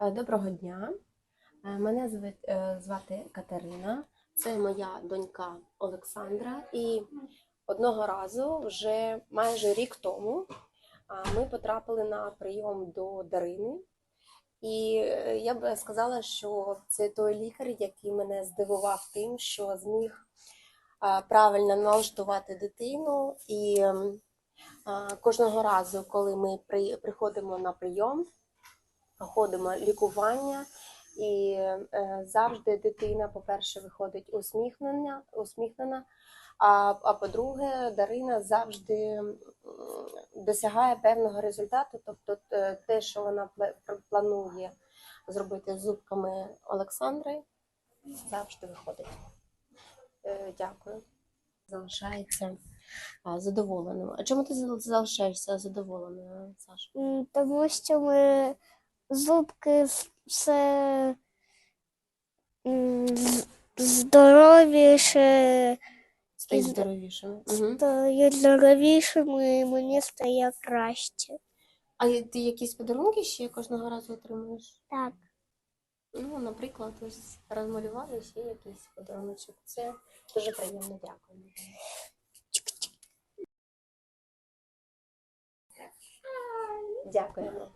Е, Доброго дня. Е, Мене звати, е, Катерина. Це моя донька Олександра. І одного разу, вже майже рік тому, ми потрапили на прийом до Дарини. І я б сказала, що це той лікар, який мене здивував тим, що зміг правильно налаштувати дитину. І ем, кожного разу, коли ми приходимо на прийом, проходимо лікування, і е, завжди дитина, по-перше, виходить усміхнена, усміхнена. А, а по-друге, Дарина завжди досягає певного результату. Тобто, те- те, що вона планує зробити з зубками Олександри, завжди виходить. Е, Дякую. Залишається а, задоволеним. А чому ти залишаєшся задоволеною, Саша? Тому що ми зубки все здоровіше, Стають здоровішими. Стає здоровішими, і мені стає краще. А ти якісь подарунки ще кожного разу отримуєш? Так. Ну, наприклад, ось розмалювали ще якийсь подарунок. Це дуже приємно, дякую. Дякуємо.